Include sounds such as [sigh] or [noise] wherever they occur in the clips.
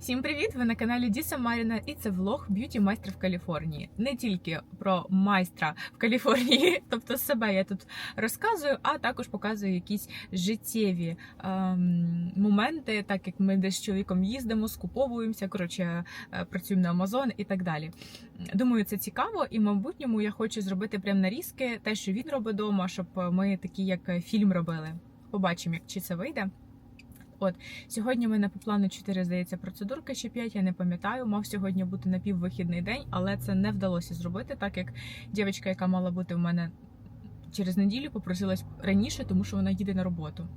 Всім привіт! Ви на каналі Діса Маріна, і це влог б'юті майстра в Каліфорнії. Не тільки про майстра в Каліфорнії, [laughs] тобто себе я тут розказую, а також показую якісь життєві ем, моменти, так як ми десь з чоловіком їздимо, скуповуємося, коротше, е, працюємо на Амазон і так далі. Думаю, це цікаво, і в майбутньому я хочу зробити прям нарізки, те, що він робить вдома, щоб ми такі, як фільм робили. Побачимо, як чи це вийде. Сьогодні в мене по плану 4, здається, процедурки чи 5, я не пам'ятаю. Мав сьогодні бути напіввихідний день, але це не вдалося зробити, так як дівчинка, яка мала бути в мене через неділю, попросилась раніше, тому що вона їде на роботу.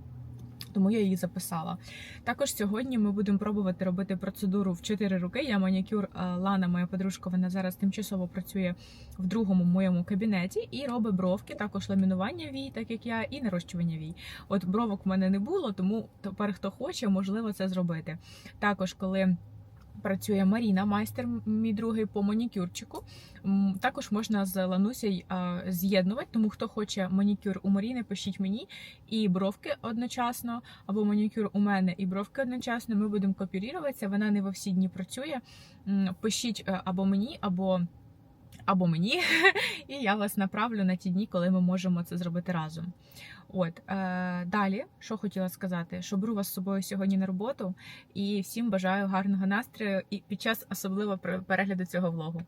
Тому я її записала. Також сьогодні ми будемо пробувати робити процедуру в 4 руки. Я манікюр Лана, моя подружка, вона зараз тимчасово працює в другому моєму кабінеті і робить бровки, також ламінування вій, так як я, і нарощування вій. От бровок в мене не було, тому тепер хто хоче, можливо це зробити. Також, коли працює Маріна, майстер мій другий по манікюрчику. Також можна з Ланусей з'єднувати, тому хто хоче манікюр у Маріни, пишіть мені і бровки одночасно, або манікюр у мене і бровки одночасно. Ми будемо копіруватися. Вона не во всі дні працює. Пишіть е, або мені, або. Або мені, [laughs] і я вас направлю на ті дні, коли ми можемо це зробити разом. От е, далі, що хотіла сказати, що беру вас з собою сьогодні на роботу, і всім бажаю гарного настрою і під час особливо перегляду цього влогу.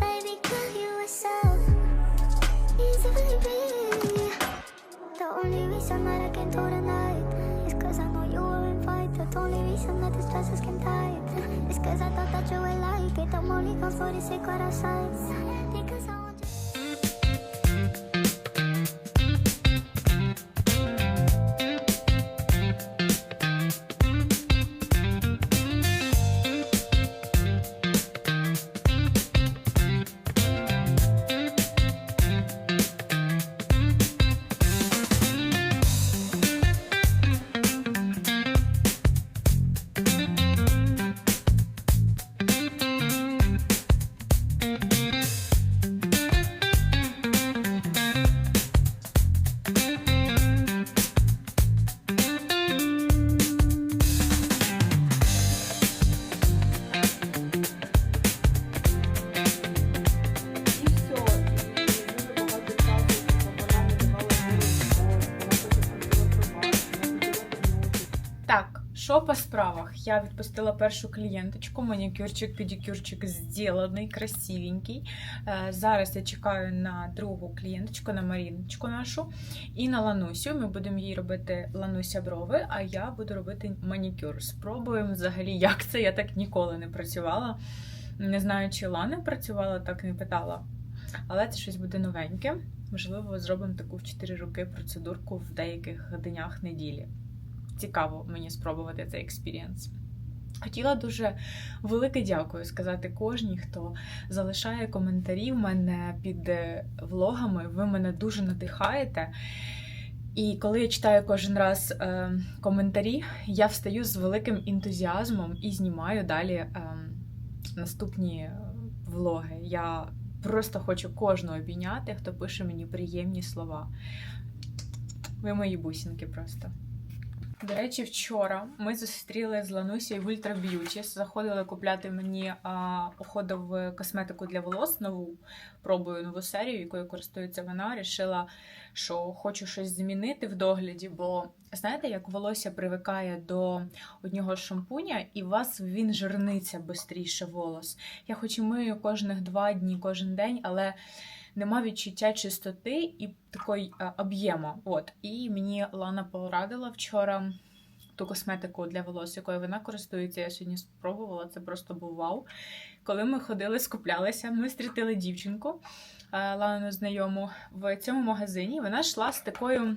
Baby girl, you are so easily pretty. The only reason that I can do tonight is 'cause I know you were. The only reason that this dress is skin tight is 'cause I thought that you would like it. I'm only gone for the secret outside. Так, що по справах? Я відпустила першу клієнточку, манікюрчик, педикюрчик зроблений, красивенький. Е, Зараз я чекаю на другу клієнточку, на Маріночку нашу, і на Ланусю. Ми будемо їй робити Лануся брови, а я буду робити манікюр. Спробуємо взагалі, як це. Я так ніколи не працювала. Не знаю, чи Лана працювала, так не питала. Але це щось буде новеньке. Можливо, зробимо таку в 4 роки процедурку в деяких днях неділі цікаво мені спробувати цей експірієнс. Хотіла дуже велике дякую сказати кожній, хто залишає коментарі в мене під е, влогами. Ви мене дуже надихаєте. І коли я читаю кожен раз е, коментарі, я встаю з великим ентузіазмом і знімаю далі е, наступні е, влоги. Я просто хочу кожного обійняти, хто пише мені приємні слова. Ви мої бусинки просто. До речі, вчора ми зустріли з Ланусією в Ultra Beauty. Заходили купляти мені а, уходову косметику для волос нову. Пробую нову серію, якою користується вона. Рішила, що хочу щось змінити в догляді, бо знаєте, як волосся привикає до одного шампуня, і у вас він жирниться швидше волос. Я хоч і мию кожних два дні, кожен день, але нема відчуття чистоти і такої е, об'єму. От. І мені Лана порадила вчора ту косметику для волос, якою вона користується. Я сьогодні спробувала, це просто був вау. Коли ми ходили, скуплялися, ми зустріли дівчинку е, Лану знайому в цьому магазині. Вона йшла з такою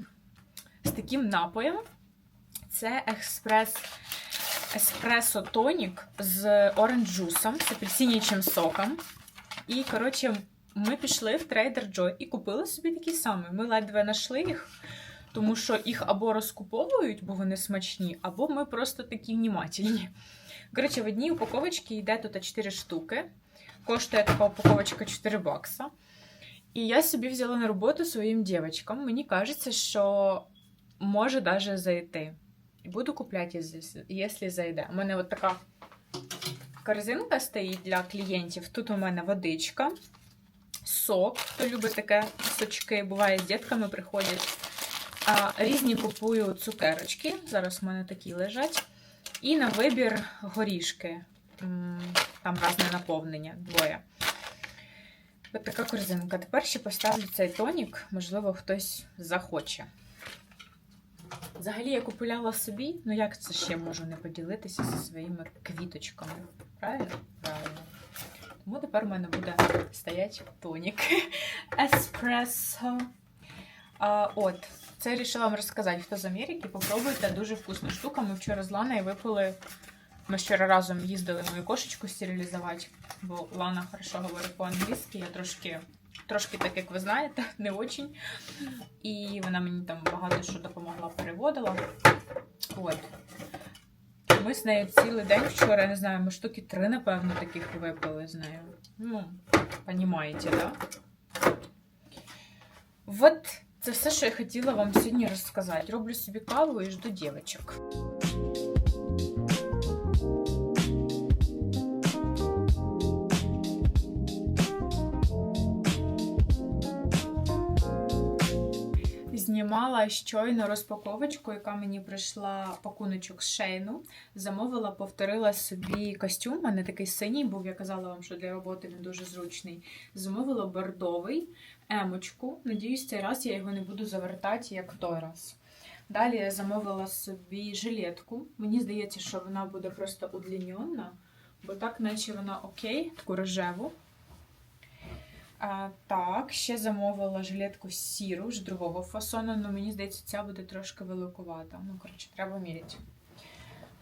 з таким напоєм. Це експрес еспресо тонік з оранж джусом, з апельсинячим соком. І, коротше, ми пішли в Trader Joe і купили собі такі самі. Ми ледве знайшли їх, тому що їх або розкуповують, бо вони смачні, або ми просто такі внімательні. Коротше, в одній упаковочці йде тут 4 штуки. Коштує така упаковочка 4 бакса. І я собі взяла на роботу своїм дівчаткам. Мені кажеться, що може навіть зайти. Буду купляти, якщо зайде. У мене от така корзинка стоїть для клієнтів. Тут у мене водичка, сок. Хто любить таке сочки, буває з дітками приходять. А, різні купую цукерочки. Зараз у мене такі лежать. І на вибір горішки. Там різне наповнення, двоє. Ось така корзинка. Тепер ще поставлю цей тонік, можливо, хтось захоче. Взагалі я купувала собі, ну як це ще можу не поділитися зі своїми квіточками? Правильно? Правильно. Тому тепер у мене буде стоять тонік [laughs] еспресо. А, от, це вирішила вам розказати, хто з Америки. Попробуйте, дуже вкусна штука. Ми вчора з Ланою випили. Ми вчора разом їздили мою кошечку стерилізувати, бо Лана хорошо говорить по-англійськи, я трошки, трошки так, як ви знаєте, [laughs] не очень. І вона мені там багато що допомогла, переводила. От. Ми з нею цілий день вчора, я не знаю, ми штуки три, напевно, таких випили з нею. Ну, понімаєте, да? От це все, що я хотіла вам сьогодні розказати. Роблю собі каву і жду дівчаток. Знімала щойно розпаковочку, яка мені прийшла пакуночок з шейну. Замовила, повторила собі костюм. У мене такий синій був, я казала вам, що для роботи він дуже зручний. Замовила бордовий емочку. Надіюсь, цей раз я його не буду завертати, як в той раз. Далі я замовила собі жилетку. Мені здається, що вона буде просто удлінена, бо так, наче вона окей, таку рожеву. А, так, ще замовила жилетку сіру, вже другого фасону, але мені здається, ця буде трошки великувата. Ну, коротше, треба міряти.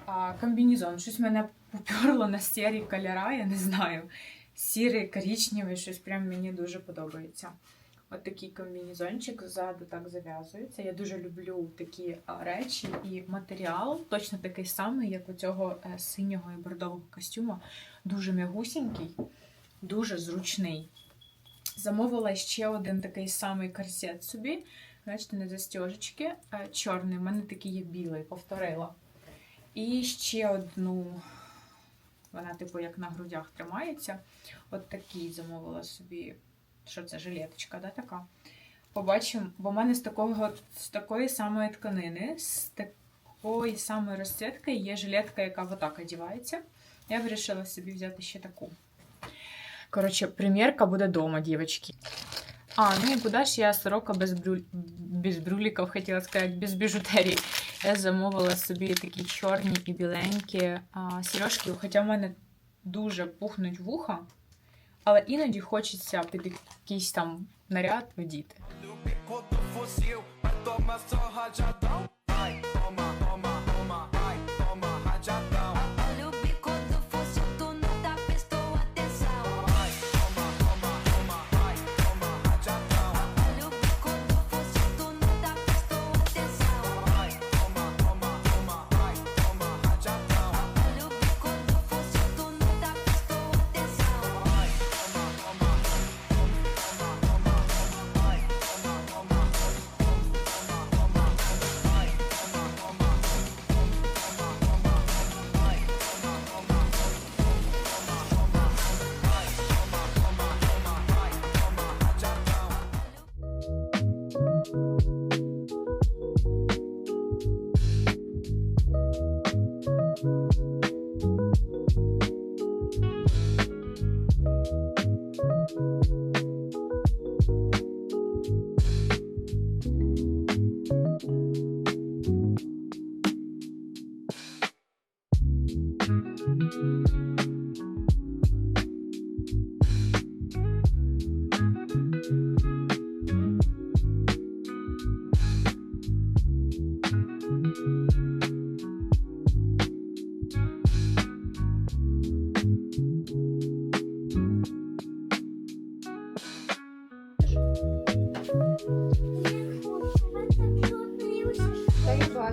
А, комбінезон. Щось мене поперло на сірі кольора, я не знаю. Сірий, коричневий, щось прям мені дуже подобається. От такий комбінезончик ззаду так зав'язується. Я дуже люблю такі речі і матеріал, точно такий самий, як у цього е, синього і бордового костюма. Дуже м'ягусінький, дуже зручний. Замовила ще один такий самий корсет собі. Бачите, не застежечки. е, Чорний, в мене такий є білий, повторила. І ще одну, вона, типу, як на грудях тримається. От такий замовила собі. Що це жилеточка, да, така? Побачимо, бо в мене з такого, з такої самої тканини, з такої самої розцвітки є жилетка, яка отак одягається. Я вирішила собі взяти ще таку. Коротше, примірка буде вдома, дівчатки. А, ну і куди ж я сорока без, брю... без брюліків, хотіла сказати, без біжутерії. Я замовила собі такі чорні і біленькі а, сережки, хоча в мене дуже пухнуть вуха, але іноді хочеться під якийсь там наряд одіти.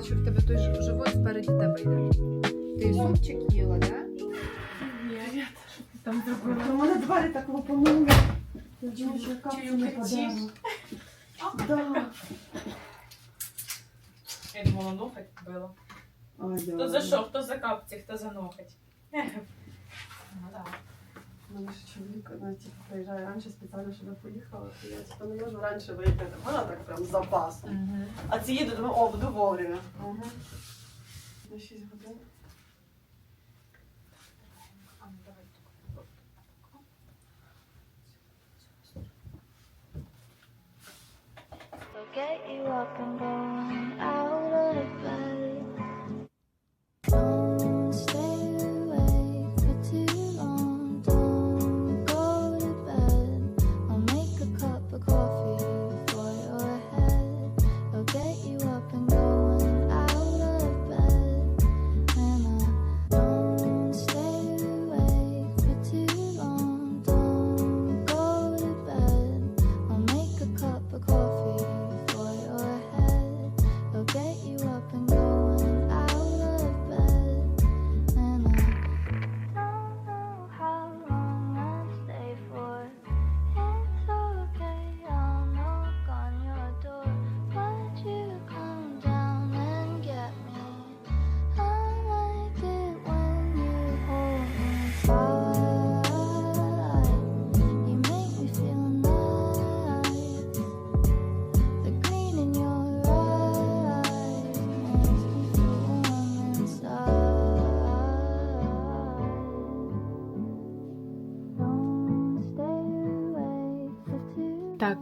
Бачу, в тебе той ж- живот спереді тебе йде. Ти супчик їла, да? Там зробила. У мене двері так лопанули. Я думаю, що капці не кричиш? Да. Я думала, ноготь била. Хто за що, хто за капці, хто за ноготь. Ну так. У мене ще чоловік, ну, типу, приїжджає раніше спеціально, щоб я поїхала. то Я типу, не можу раніше виїхати. Вона так прям з запасом. А ці їду, думаю, о, буду вовремя. Угу. На 6 годин. Get you up and going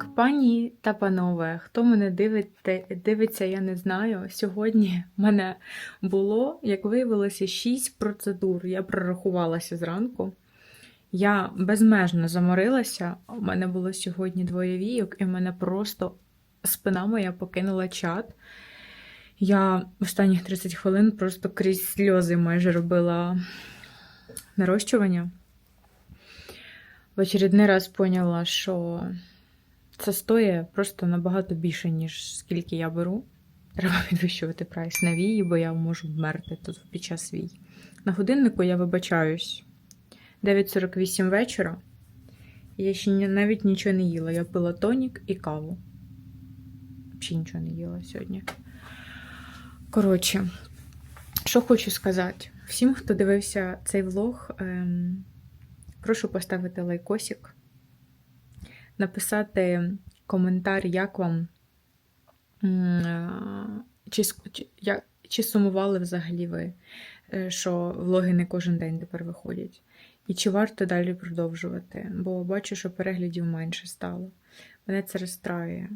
Так, пані та панове, хто мене дивиться, я не знаю. Сьогодні в мене було, як виявилося, 6 процедур. Я прорахувалася зранку. Я безмежно заморилася. У мене було сьогодні двоє війок, і в мене просто спина моя покинула чат. Я останніх 30 хвилин просто крізь сльози майже робила нарощування. В очередний раз поняла, що це стоїть просто набагато більше, ніж скільки я беру. Треба [laughs] підвищувати прайс на вії, бо я можу вмерти тут під час вій. На годиннику я вибачаюсь. 9.48 вечора. Я ще навіть нічого не їла. Я пила тонік і каву. Взагалі нічого не їла сьогодні. Коротше, що хочу сказати. Всім, хто дивився цей влог, ем, прошу поставити лайкосик написати коментар, як вам, е, чи, як, чи сумували взагалі ви, е, що влоги не кожен день тепер виходять. І чи варто далі продовжувати? Бо бачу, що переглядів менше стало. Мене це розстраює.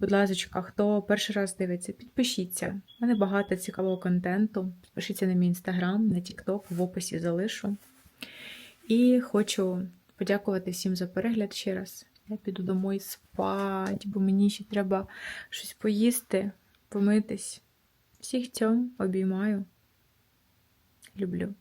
Будь ласка, хто перший раз дивиться, підпишіться. У мене багато цікавого контенту. Підпишіться на мій інстаграм, на Тікток, в описі залишу. І хочу подякувати всім за перегляд ще раз. Я піду домой спать, бо мені ще треба щось поїсти, помитись. Всіх цьому обіймаю. Люблю.